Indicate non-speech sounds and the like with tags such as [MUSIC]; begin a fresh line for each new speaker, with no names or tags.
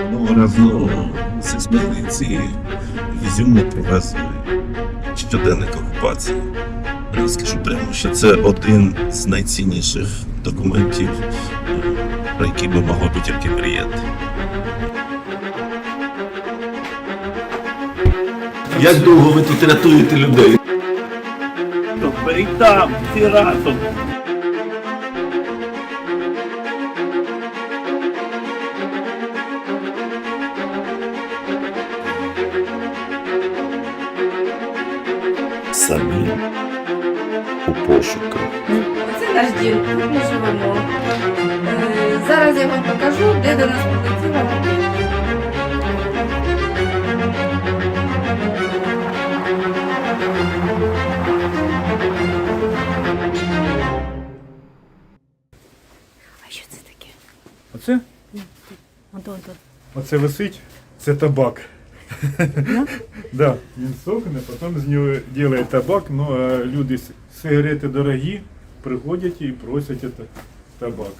Одного разу зі Смельниці в Ізюм ми привезли щоденник окупації. Я скажу прямо, що це один з найцінніших документів, про які ми могли би тільки мріяти. Як довго ви тут рятуєте людей?
Беріть там, всі разом.
Самі у пошуках.
Це наш дім, тут ми живемо. Е, Зараз я вам покажу, де до нас прилетіла.
А що це таке?
Оце? Оце висить, це табак. [LAUGHS] Да, він сохне, потім з нього роблять табак, ну а люди сигарети дорогі, приходять і просять табак.